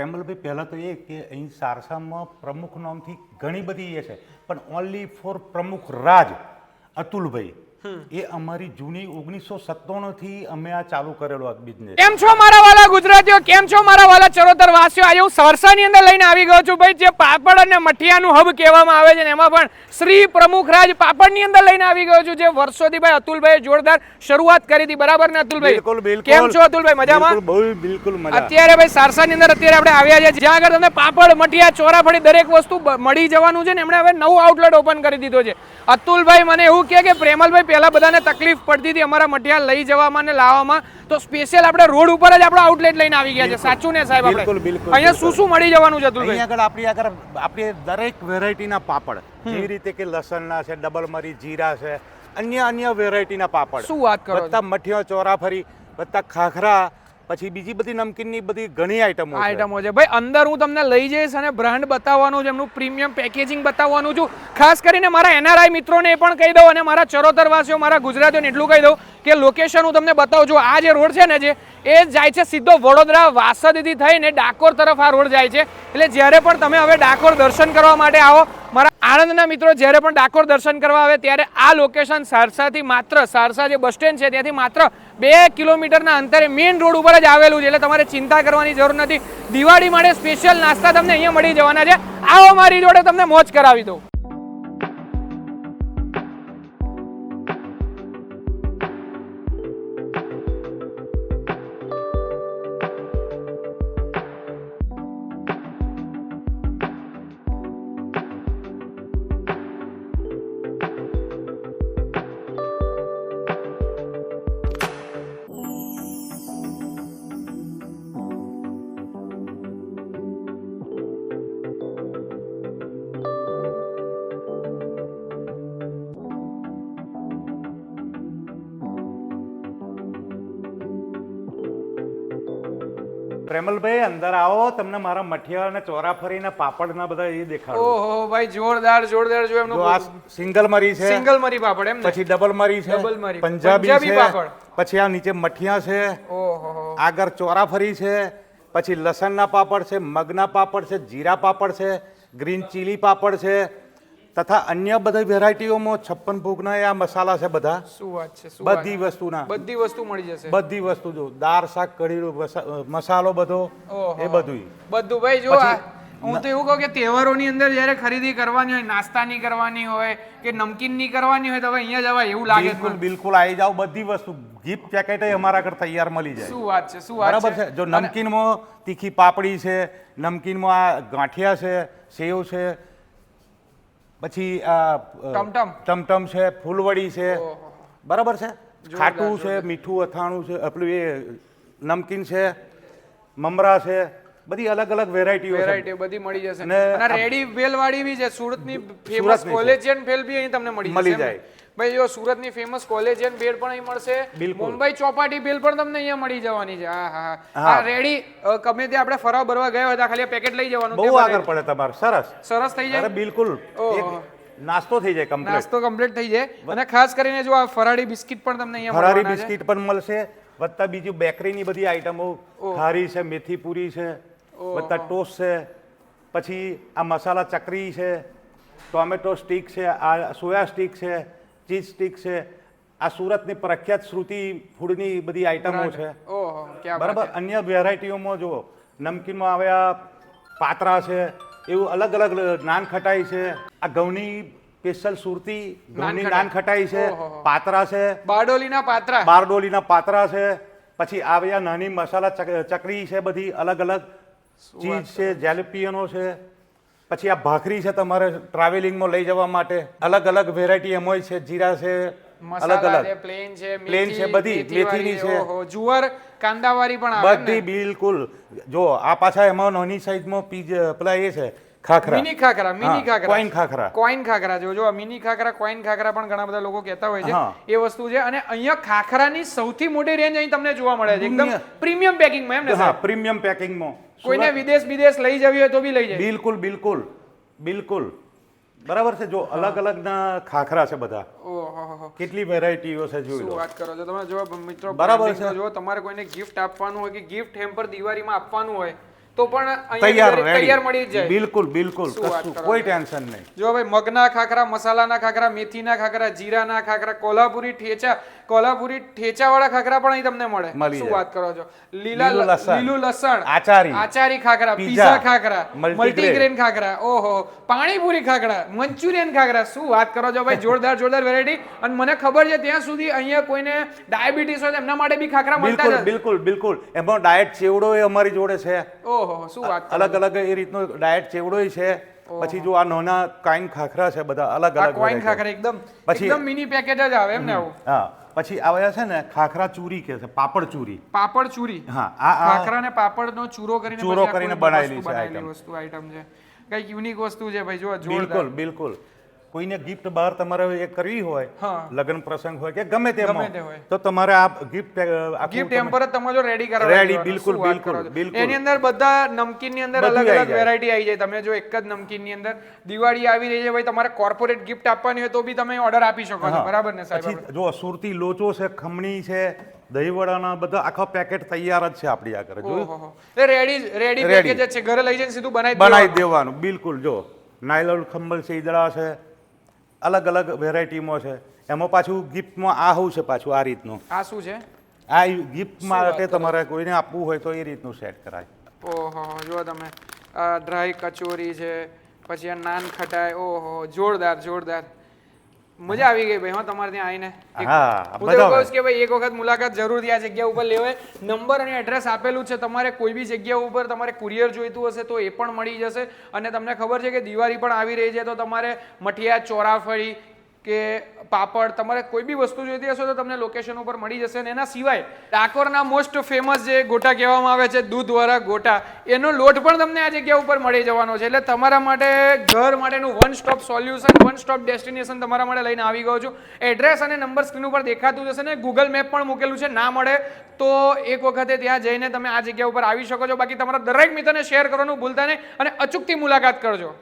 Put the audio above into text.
પેમલભાઈ પહેલાં તો એ કે અહીં સારસામાં પ્રમુખ નામથી ઘણી બધી એ છે, પણ ઓનલી ફોર પ્રમુખ રાજ અતુલભાઈ. એ અમારી જૂની ઓગણીસો સત્તાણુંથી અમે આ ચાલુ કરેલો આ બિઝનેસ કેમ છો મારા વાલા ગુજરાતીઓ? કેમ છો મારા વાલા ચરોતર વાસીઓ આજે હું સરસાની અંદર લઈને આવી ગયો છું ભાઈ જે પાપડ અને મઠિયાનું હબ કહેવામાં આવે છે ને એમાં પણ શ્રી પ્રમુખરાજ પાપડની અંદર લઈને આવી ગયો છું જે વર્ષોથી ભાઈ અતુલભાઈ જોરદાર શરૂઆત કરી હતી. બરાબર ને અતુલભાઈ? બિલકુલ બિલકુલ. કેમ છો અતુલભાઈ? મજામાં? બિલકુલ મજા. અત્યારે ભાઈ સારસાની અંદર અત્યારે આપણે આવ્યા છે જ્યાં આગળ તમને પાપડ મઠિયા ચોરાફળી દરેક વસ્તુ મળી જવાનું છે ને એમણે હવે નવું આઉટલેટ ઓપન કરી દીધો છે. અતુલભાઈ મને એવું કહે કે પ્રેમલભાઈ પહેલા બધાને તકલીફ પડતી હતી અમારા મઠિયા લઈ જવામાં ને લાવવામાં. તો સ્પેશિયલ આપણે રોડ ઉપર જ આપણો આઉટલેટ લઈને આવી ગયા છે. સાચું ને સાહેબ આપણે? અહીંયા શું શું મળી જવાનું છે તું આગળ આપણી આગળ આપણે દરેક વેરાયટીના પાપડ. જેવી રીતે કે લસણના છે ડબલ મરી જીરા છે અન્ય અન્ય વેરાયટીના પાપડ. શું વાત કરો બધા મઠિયો ચોરાફરી બધા ખાખરા પછી બીજી બધી નમકીનની બધી ઘણી આઈટમો આઈટમો છે. ભાઈ, અંદર હું તમને લઈ જઈશ અને બ્રાન્ડ બતાવવાનું છે, એમનું પ્રીમિયમ પેકેજિંગ બતાવવાનું છું. ખાસ કરીને મારા એનઆરઆઈ મિત્રોને પણ કહી દઉં અને મારા ચરોતરવાસીઓ, મારા ગુજરાતીઓને એટલું કહી દઉં કે લોકેશન હું તમને બતાવું છું. આ જે રોડ છે ને જે, એ જાય છે સીધો વડોદરા વાસદથી થઈને ડાકોર તરફ આ રોડ જાય છે. એટલે જ્યારે પણ તમે હવે ડાકોર દર્શન કરવા માટે આવો મારા આણંદના મિત્રો જ્યારે પણ ડાકોર દર્શન કરવા આવે ત્યારે આ લોકેશન સારસાથી માત્ર, સારસા જે બસ સ્ટેન્ડ છે ત્યાંથી માત્ર બે કિલોમીટરના અંતરે મેઇન રોડ ઉપર જ આવેલું છે. એટલે તમારે ચિંતા કરવાની જરૂર નથી. દિવાળી માટે સ્પેશિયલ નાસ્તા તમને અહીંયા મળી જવાના છે. આવો મારી જોડે તમને મોજ કરાવી દઉં. પ્રેમલભાઈ અંદર આવો તમને મારા મઠિયા અને ચોરાફરીના પાપડના બધા એ દેખાડો ઓહો ભાઈ જોરદાર જોરદાર જો એમનો આ સિંગલ મરી છે સિંગલ મરી પાપડ એમ પછી ડબલ મરી છે ડબલ મરી. પંજાબી પંજાબી પાપડ. પછી આ નીચે મઠિયા છે ઓહો આગળ ચોરાફરી છે પછી લસણના પાપડ છે મગના પાપડ છે જીરા પાપડ છે ગ્રીન ચીલી પાપડ છે તથા અન્ય બધી વેરાયટીઓમાં છપ્પન ભોગના એ આ મસાલા છે બધા. શું વાત છે શું બધી વસ્તુના. બધી વસ્તુ મળી જશે. બધી વસ્તુ જો દાળ શાક કઢી મસાલો બધો એ બધું બધું ભાઈ જો હું તો એવું કહું કે તહેવારોની અંદર જ્યારે ખરીદી કરવાની હોય નાસ્તાની કરવાની હોય કે નમકીનની કરવાની હોય તો હવે અહીંયા જવાય એવું લાગે બિલકુલ બિલકુલ આવી જાવ બધી વસ્તુ. ગિફ્ટ પેકેટ અમારા ઘર તૈયાર મળી જાય. શું વાત છે શું વાત બરાબર છે. જો નમકીનમાં તીખી પાપડી છે નમકીનમાં આ ગાંઠિયા છે સેવ છે પછી આ ટમટમ. ટમટમ છે ફૂલવડી છે. બરાબર છે ખાટું છે મીઠું અથાણું છે આપણું એ નમકીન છે મમરા છે બધી અલગ અલગ વેરાયટીઓ વેરાયટી બધી મળી જશે અને રેડી ભેલ વાળી બી છે સુરતની ફેમસ કોલેજિયન ભેલ બી અહીં તમને મળી મળી? જાય. ભાઈ જો સુરતની ફેમસ કોલેજિયન બેડ પણ અહીં મળશે. મુંબઈ ચોપાટી બેલ પણ તમને અહીંયા મળી જવાની છે. હા હા હા. રેડી ગમે તે આપણે ફરવા બરવા ગયા હતા ખાલી પેકેટ લઈ જવાનું બહુ આગળ પડે તમારે. સરસ. સરસ થઈ જાય? બિલકુલ. નાસ્તો થઈ જાય કમ્પ્લીટ નાસ્તો કમ્પ્લીટ થઈ જાય. અને ખાસ કરીને જો આ ફરાળી બિસ્કિટ પણ તમને અહીંયા ફરાળી બિસ્કિટ પણ મળશે. વત્તા બીજું બેકરીની બધી આઈટમો. ખારી છે મેથી પૂરી છે વત્તા ટોસ્ટ છે પછી આ મસાલા ચકરી છે ટોમેટો સ્ટીક છે આ સોયા સ્ટીક છે ચીઝ સ્ટીક છે. આ સુરતની પ્રખ્યાત શ્રુતિ ફૂડની બધી આઈટમો છે. બરાબર? અન્ય વેરાયટીઓમાં જુઓ. નમકીનમાં આવે આ પાત્રા છે. એવું અલગ અલગ નાન ખટાઈ છે. આ ઘઉંની સ્પેશિયલ સુરતી ઘઉંની નાન ખટાઈ છે. પાતરા છે. બારડોલીના પાત્રા. બારડોલીના પાત્રા છે. પછી આવ્યા નાની મસાલા ચક- ચકરી છે બધી અલગ અલગ. ચીઝ છે. જેલેપિયનો છે. પછી આ ભાખરી છે તમારે ટ્રાવેલિંગમાં લઈ જવા માટે. અલગ અલગ વેરાયટી એમાંય છે. જીરા છે અલગ અલગ. પ્લેન છે પ્લેન છે, બધી, મેથીની છે. જુવાર કાંદાવાળી પણ? બધી બિલકુલ. જો આ પાછા એમાં નાની સાઈઝમાં પીજ પેલા એ છે. Khakhra. Mini khakhra mini khakhra. Coin khakhra. Coin khakhra. જો જો મિની ખાખરા કોઈન ખાખરા પણ ઘણા બધા લોકો કહેતા હોય છે. એ વસ્તુ છે. અને અહીંયા ખાખરાની સૌથી મોટી રેન્જ અહીં તમને જોવા મળે છે. એકદમ પ્રીમિયમ પેકિંગમાં એમ ને હા પ્રીમિયમ પેકિંગમાં. કોઈને વિદેશ વિદેશ લઈ જવી હોય તો બી લઈ જાય. બિલકુલ બિલકુલ બિલકુલ. બરાબર છે? જો અલગ અલગ ના ખાખરા છે બધા. ઓહો કેટલી વેરાયટીઓ છે જોઈ લો. વાત કરો છો? તમે જો મિત્રો બરાબર છે. જો તમારે કોઈને ગિફ્ટ આપવાનું હોય કે ગિફ્ટ હેમ્પર દિવાળીમાં આપવાનું હોય તો પણ તૈયાર તૈયાર મળી જાય. બિલકુલ બિલકુલ. કશું કોઈ ટેન્શન નહીં. જો ભાઈ મગના ખાખરા મસાલાના ખાખરા મેથીના ખાખરા જીરાના ખાખરા કોલ્હાપુરી ઠેચા કોલ્હાપુરી ઠેચાવાળા ખાખરા પણ અહીં તમને મળે. શું વાત કરો છો? લીલા લીલું લસણ. આચારી. આચારી ખાખરા પીઝા. ખાખરા મલ્ટીગ્રેન. ખાખરા. ઓહો પાણીપુરી ખાખરા મંચુરિયન ખાખરા. શું વાત કરો છો ભાઈ? જોરદાર જોરદાર વેરાયટી અને મને ખબર છે ત્યાં સુધી અહીંયા કોઈને ડાયાબિટીસ હોય એમના માટે બી ખાખરા મળતા છે બિલકુલ બિલકુલ. એમાં ડાયટ ચેવડો એ અમારી જોડે છે. ઓહો શું વાત અલગ અલગ એ રીતનો ડાયટ ચેવડો છે. પછી જો આ નાના કાઈન ખાખરા છે બધા અલગ અલગ કોઈન ખાખરા એકદમ એકદમ મિની પેકેજ જ આવે એમ ને આવું? હા. પછી આવે છે ને ખાખરા ચૂરી કે છે પાપડ ચૂરી. પાપડ ચૂરી. હા આ ખાખરા ને પાપડનો ચૂરો કરીને ચૂરો કરીને બનાવેલી છે આઈટમ વસ્તુ આઈટમ છે. કંઈક યુનિક વસ્તુ છે ભાઈ જો બિલકુલ બિલકુલ. કોઈને ગિફ્ટ બહાર તમારે એ કરવી હોય લગ્ન પ્રસંગ હોય કે ગમે તે હોય. તો તમારે આ ગિફ્ટ ગિફ્ટ ટેમ્પર તમે જો રેડી કરવા રેડી બિલકુલ, બિલકુલ, બિલકુલ. એની અંદર બધા નમકીનની અંદર અલગ અલગ વેરાયટી આવી જાય. તમે જો એક જ નમકીનની અંદર દિવાળી આવી રહી છે ભાઈ તમારે કોર્પોરેટ ગિફ્ટ આપવાની હોય તો બી તમે ઓર્ડર આપી શકો છો. બરાબર ને સાહેબ? જો સુરતી લોચો છે ખમણી છે દહીંવડાના બધા આખા પેકેટ તૈયાર જ છે આપણી આગળ જો એ રેડી રેડી પેકેજ છે. ઘરે લઈ જઈને સીધું બનાવી બનાવી દેવાનું. બિલકુલ જો. નાયલોન ખંભલ છે ઈદડા છે અલગ અલગ વેરાયટીમાં છે. એમાં પાછું ગિફ્ટમાં આ હું છે પાછું આ રીતનું? આ શું છે? આ ગિફ્ટ માટે તમારે કોઈને આપવું હોય તો એ રીતનું સેટ કરાય. ઓહો જો તમે. ડ્રાય કચોરી છે પછી આ નાન ખટાઈ ઓહો જોરદાર જોરદાર. મજા આવી ગઈ ભાઈ હા તમારે ત્યાં આવીને. હા, બધા કહું કે ભાઈ એક વખત મુલાકાત જરૂરથી આ જગ્યા ઉપર લેવાય. નંબર અને એડ્રેસ આપેલું છે તમારે કોઈ બી જગ્યા ઉપર તમારે કુરિયર જોઈતું હશે તો એ પણ મળી જશે. અને તમને ખબર છે કે દિવાળી પણ આવી રહી છે તો તમારે મઠિયા ચોરાફળી કે પાપડ તમારે કોઈ બી વસ્તુ જોઈતી હશે તો તમને લોકેશન ઉપર મળી જશે અને એના સિવાય ડાકોરના મોસ્ટ ફેમસ જે ગોટા કહેવામાં આવે છે, દૂધવાળા ગોટા, એનો લોટ પણ તમને આ જગ્યા ઉપર મળી જવાનો છે. એટલે તમારા માટે ઘર માટેનું one stop solution one stop destination તમારા માટે લઈને આવી ગયો છું. એડ્રેસ અને નંબર સ્ક્રીન ઉપર દેખાતું જશે ને ગૂગલ મેપ પણ મૂકેલું છે, ના મળે તો એક વખતે ત્યાં જઈને તમે આ જગ્યા ઉપર આવી શકો છો. બાકી તમારા દરેક મિત્રને શેર કરવાનું ભૂલતા નહીં અને અચૂકથી મુલાકાત કરજો.